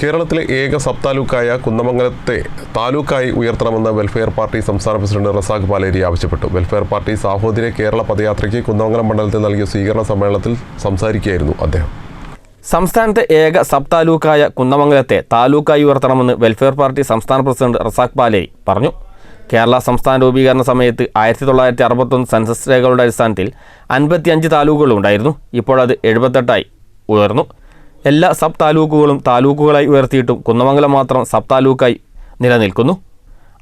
കേരളത്തിലെ ഏക സബ് താലൂക്കായ കുന്നമംഗലത്തെ താലൂക്കായി ഉയർത്തണമെന്ന് വെൽഫെയർ പാർട്ടി സംസ്ഥാന പ്രസിഡന്റ് റസാഖ് പാലേരി ആവശ്യപ്പെട്ടു. വെൽഫെയർ പാർട്ടി സാഹോദര്യ കേരള പദയാത്രയ്ക്ക് കുന്നമംഗലം മണ്ഡലത്തിൽ നൽകിയ സ്വീകരണ സമ്മേളനത്തിൽ സംസാരിക്കുകയായിരുന്നു അദ്ദേഹം. സംസ്ഥാനത്തെ ഏക സബ് താലൂക്കായ കുന്നമംഗലത്തെ താലൂക്കായി ഉയർത്തണമെന്ന് വെൽഫെയർ പാർട്ടി സംസ്ഥാന പ്രസിഡന്റ് റസാഖ് പാലേരി പറഞ്ഞു. കേരള സംസ്ഥാന രൂപീകരണ സമയത്ത് ആയിരത്തി തൊള്ളായിരത്തി അറുപത്തൊന്ന് സെൻസസ് രേഖകളുടെ അടിസ്ഥാനത്തിൽ അൻപത്തിയഞ്ച് താലൂക്കുകളുണ്ടായിരുന്നു ഇപ്പോഴത് എഴുപത്തെട്ടായി ഉയർന്നു. എല്ലാ സബ് താലൂക്കുകളും താലൂക്കുകളായി ഉയർത്തിയിട്ടും കുന്നമംഗലം മാത്രം സബ് താലൂക്കായി നിലനിൽക്കുന്നു.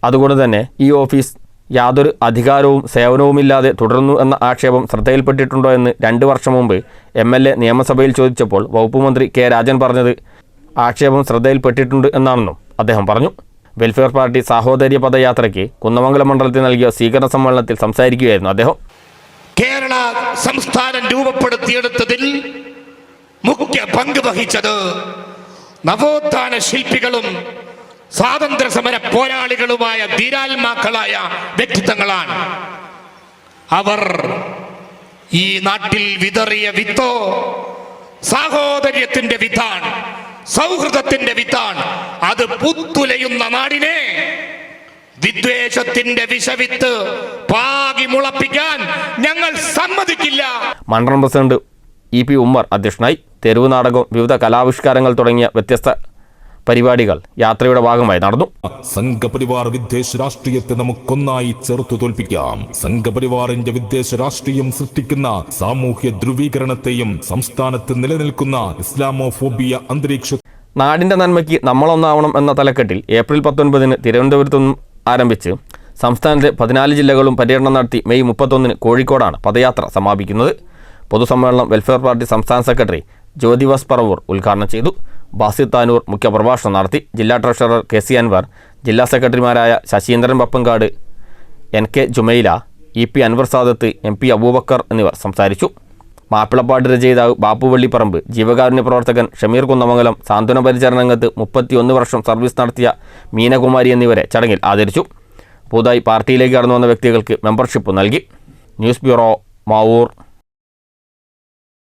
അതുകൊണ്ട് തന്നെ ഈ ഓഫീസ് യാതൊരു അധികാരവും സേവനവുമില്ലാതെ തുടരുന്നു എന്ന ആക്ഷേപം ശ്രദ്ധയിൽപ്പെട്ടിട്ടുണ്ടോ എന്ന് രണ്ട് വർഷം മുമ്പ് എം എൽ എ നിയമസഭയിൽ ചോദിച്ചപ്പോൾ വകുപ്പ് മന്ത്രി കെ രാജൻ പറഞ്ഞത് ആക്ഷേപം ശ്രദ്ധയിൽപ്പെട്ടിട്ടുണ്ട് എന്നാണെന്നും അദ്ദേഹം പറഞ്ഞു. വെൽഫെയർ പാർട്ടി സാഹോദര്യ പദയാത്രയ്ക്ക് കുന്നമംഗലം മണ്ഡലത്തിൽ നൽകിയ സ്വീകരണ സമ്മേളനത്തിൽ സംസാരിക്കുകയായിരുന്നു അദ്ദേഹം. കേരള സംസ്ഥാനം രൂപപ്പെടുത്തിയെടുത്തതിൽ മുഖ്യ പങ്ക് വഹിച്ചത് നവോത്ഥാന ശില്പികളും സ്വാതന്ത്ര്യ സമര പോരാളികളുമായ ധീരാത്മാക്കളായ വ്യക്തിത്വങ്ങളാണ്. അവർ ഈ നാട്ടിൽ വിതറിയ വിത്തോ സാഹോദര്യത്തിന്റെ വിത്താണ് സൗഹൃദത്തിന്റെ വിത്താണ്. അത് പുത്തുലയുന്ന നാടിനെ വിദ്വേഷത്തിന്റെ വിഷവിത്ത് പാകി മുളപ്പിക്കാൻ ഞങ്ങൾ സമ്മതിക്കില്ല. മണ്ഡലം പ്രസിഡന്റ് ഇ പി ഉമ്മർ അധ്യക്ഷനായി തെരുവ് നാടകവും വിവിധ കലാവിഷ്കാരങ്ങൾ തുടങ്ങിയ വ്യത്യസ്ത പരിപാടികൾ യാത്രയുടെ ഭാഗമായി നടന്നു. സംഘപരിവാർ വിദ്വേഷ രാഷ്ട്രീയത്തെ നമുക്കൊന്നായി ചെറുത്തു തോൽപ്പിക്കാം. സംഘപരിവാറിന്റെ വിദ്വേഷ രാഷ്ട്രീയം സൃഷ്ടിക്കുന്ന സാമൂഹ്യ ധ്രുവീകരണത്തെയും സംസ്ഥാനത്ത് നിലനിൽക്കുന്ന ഇസ്ലാമോഫോബിയ അന്തരീക്ഷ നാടിന്റെ നന്മയ്ക്ക് നമ്മളൊന്നാവണം എന്ന തലക്കെട്ടിൽ ഏപ്രിൽ പത്തൊൻപതിന് തിരുവനന്തപുരത്തു നിന്നും ആരംഭിച്ച് സംസ്ഥാനത്തെ പതിനാല് ജില്ലകളും പര്യടനം നടത്തി മെയ് മുപ്പത്തൊന്നിന് കോഴിക്കോടാണ് പദയാത്ര സമാപിക്കുന്നത്. പൊതുസമ്മേളനം വെൽഫെയർ പാർട്ടി സംസ്ഥാന സെക്രട്ടറി ജ്യോതിവാസ് പറവൂർ ഉദ്ഘാടനം ചെയ്തു. ബാസിർ താനൂർ മുഖ്യപ്രഭാഷണം നടത്തി. ജില്ലാ ട്രഷറർ കെ സി അൻവർ ജില്ലാ സെക്രട്ടറിമാരായ Sasheendran Pappankad N K Jumaila E P Anwar Sadath M P Abubakar എന്നിവർ സംസാരിച്ചു. മാപ്പിളപ്പാട്ട് രചയിതാവ് ബാപ്പുവള്ളിപ്പറമ്പ് ജീവകാരുണ്യ പ്രവർത്തകൻ ഷമീർ കുന്നമംഗലം സാന്ത്വന പരിചരണ രംഗത്ത് മുപ്പത്തിയൊന്ന് വർഷം സർവീസ് നടത്തിയ മീനകുമാരി എന്നിവരെ ചടങ്ങിൽ ആദരിച്ചു. പുതുതായി പാർട്ടിയിലേക്ക് കടന്നു വന്ന വ്യക്തികൾക്ക് മെമ്പർഷിപ്പ് നൽകി. News bureau Mavoor.